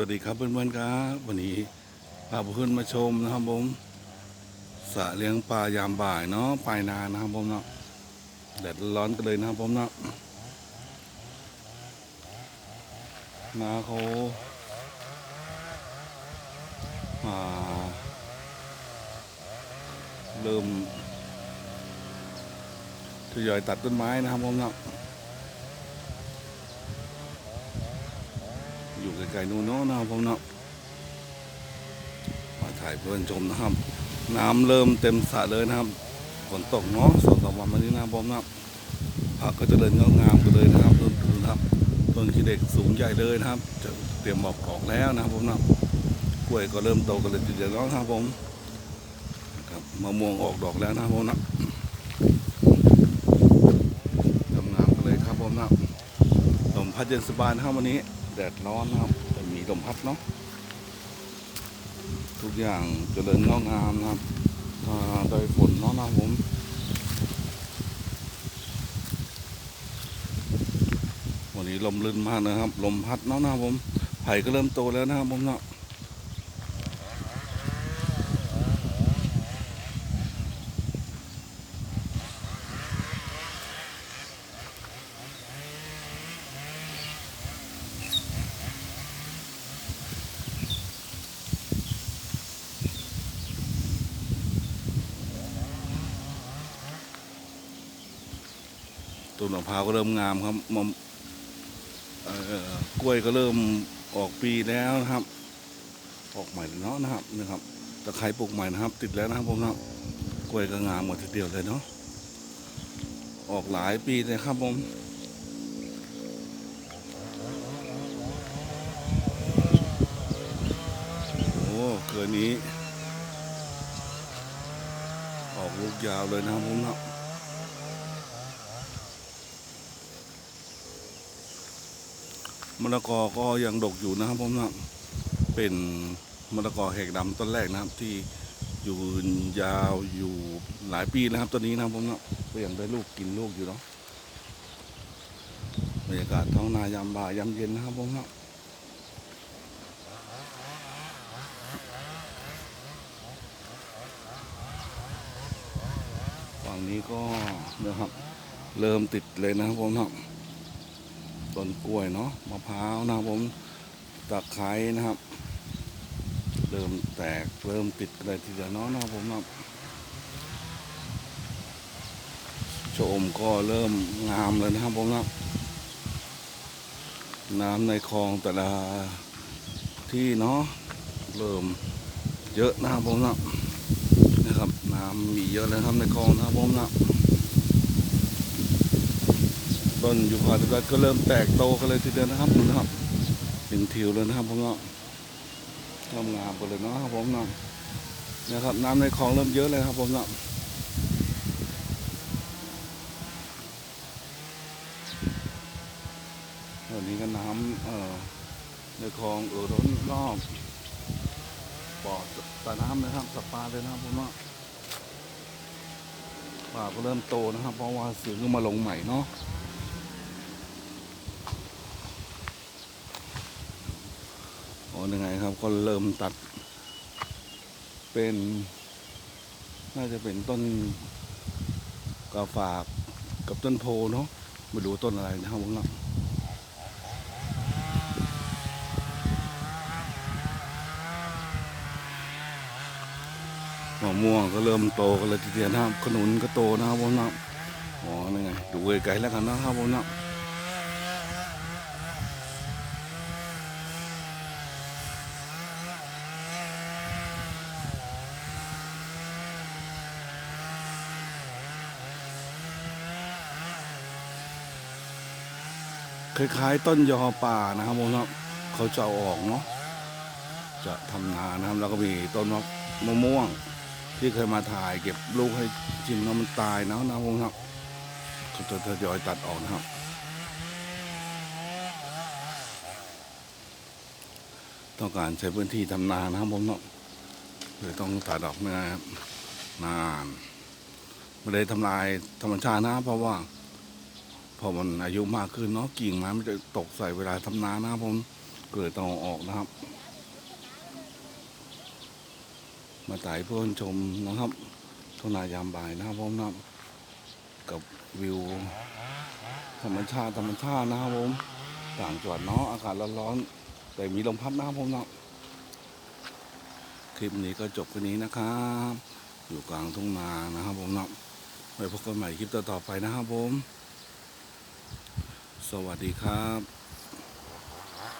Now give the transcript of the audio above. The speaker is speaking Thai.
วัสดีครับเพื่อนๆครับ วันนี้พาเพื่อนมาชมนะครับผมสระเลี้ยงปลายามบ่ายเนาะปลายนานะครับผมเนาะแดดร้อนกันเลยนะครับผมเนาะนาเขาอ่าเริ่มทยอยตัดต้นไม้นะครับผมเนาะ อยู่ไกลๆนู้นเนาะนะครับผมเนาะมาถ่ายเพื่อนชมนะครับ น้ำเริ่มเต็มสระเลยนะครับฝนตกเนาะสองสามวันมานี้นะครับผมนะครับผักก็จะเริญงอกงามกันเลยนะครับต้นดูนะครับต้นขี้เหล็กสูงใหญ่เลยนะครับ จะเตรียมบอกออกแล้วนะครับผมนะครับกล้วยก็เริ่มโตกันเลยทีเดียวแล้วนะครับผมครับมะม่วงออกดอกแล้วนะครับผมนะทำงามกันเลยครับผมนะลมพัดเย็นสบายนะครับวันนี้ แดดร้อนนะครับแต่มีลมพัดเนาะทุกอย่างเจริญงอกงามนะครับถ้าได้ฝนเนาะนะผมวันนี้ลมลื่นมากนะครับ ลมพัดเนาะนะผมไผ่ก็เริ่มโตแล้วนะครับผมเนาะ ต้นมะพร้าวก็เริ่มงามครับมะกล้วยก็เริ่มออกปีแล้วนะครับ ออกใหม่เนาะนะครับนะครับตะไคร้ปลูกใหม่นะครับ ติดแล้วนะครับผมนะกล้วยก็งามหมดทีเดียวเลยเนาะออกหลายปีเลยครับผมโอ้เกินนี้ ออกลูกยาวเลยนะครับผมนะ มะละกอก็ยังดกอยู่นะครับผมนะเป็นมะละกอแหกดำต้นแรกนะครับ ที่อยู่ยาวอยู่หลายปีนะครับต้นนี้นะครับผมนะก็ยังได้ลูกกินลูกอยู่เนาะบรรยากาศท้องนายามบ่ายยามเย็นนะครับผมนะฝั่งนี้ก็นะครับ เริ่มติดเลยนะครับผมครับ ต้นกล้วยเนาะมะพร้าวนะครับผมตะไคร้นะครับ เริ่มแตกเริ่มติดอะไรทีเดียวเนาะนะครับผมครับชะอมก็เริ่มงามเลยนะครับผมครับน้ำในคลองแต่ละที่เนาะเริ่มเยอะนะครับผมครับนะครับ น้ำมีเยอะเลยครับในคลองนะครับผมนะ ต้นยูคาลิปตัสก็เริ่มแตกโตกันเลยทีเดียวนะครับดูนะครับเป็นทิวเลยนะครับผมเนาะงามงามไปเลยเนาะครับผมเนาะนะครับน้ำในคลองเริ่มเยอะเลยครับผมเนาะวันนี้ก็น้ำเอ่อในคลองเอ่อร้นรอบบ่อตาน้ำนะครับสปาเลยนะครับผมว่าะป่าก็เริ่มโตนะครับ เพราะว่าเสือก็มาลงใหม่เนาะโอ้ ยังไงครับ ก็เริ่มตัด เป็น น่าจะเป็นต้นกาฝากกับต้นโพเนาะไม่รู้ต้นอะไรนะครับผมเนาะมะม่วงก็เริ่มโตกันเลยทีเดียวนะครับขนุนก็โตนะครับผมนะอ๋อนี่ไงดูไกลๆแล้วกันนะครับผมนะ คล้ายๆ ต้นยอป่านะครับผมนะเขาจะเอาออกเนาะจะทำนานะครับ แล้วก็มีต้นมะม่วง ที่เคยมาถ่ายเก็บลูกให้ชิมแล้วมันตายนะนะผมครับก็จะทยอยตัดออกนะครับ ต้องการใช้พื้นที่ทำนานะครับผมเนาะเลยต้องตัดออกนะครับนานไม่ได้ทำลายธรรมชาตินะเพราะว่า พอมันอายุมากขึ้นเนาะกิ่งไม้มันจะตกใส่เวลาทำนานะครับผมเก็เลยต้องออกนะครับ มาถ่ายเพื่อนชมนะครับทุ่งนายามบ่ายนะครับผมนะกับวิว ธรรมชาติธรรมชาตินะครับผมต่างจังหวัดเนาะอากาศร้อนๆแต่มีลมพัดนะครับผมเนาะคลิปนี้ก็จบแค่นี้นะครับ อยู่กลางทุ่งนานะครับผมเนาะไว้พบกันใหม่คลิปต่อๆไปนะครับผม สวัสดีครับ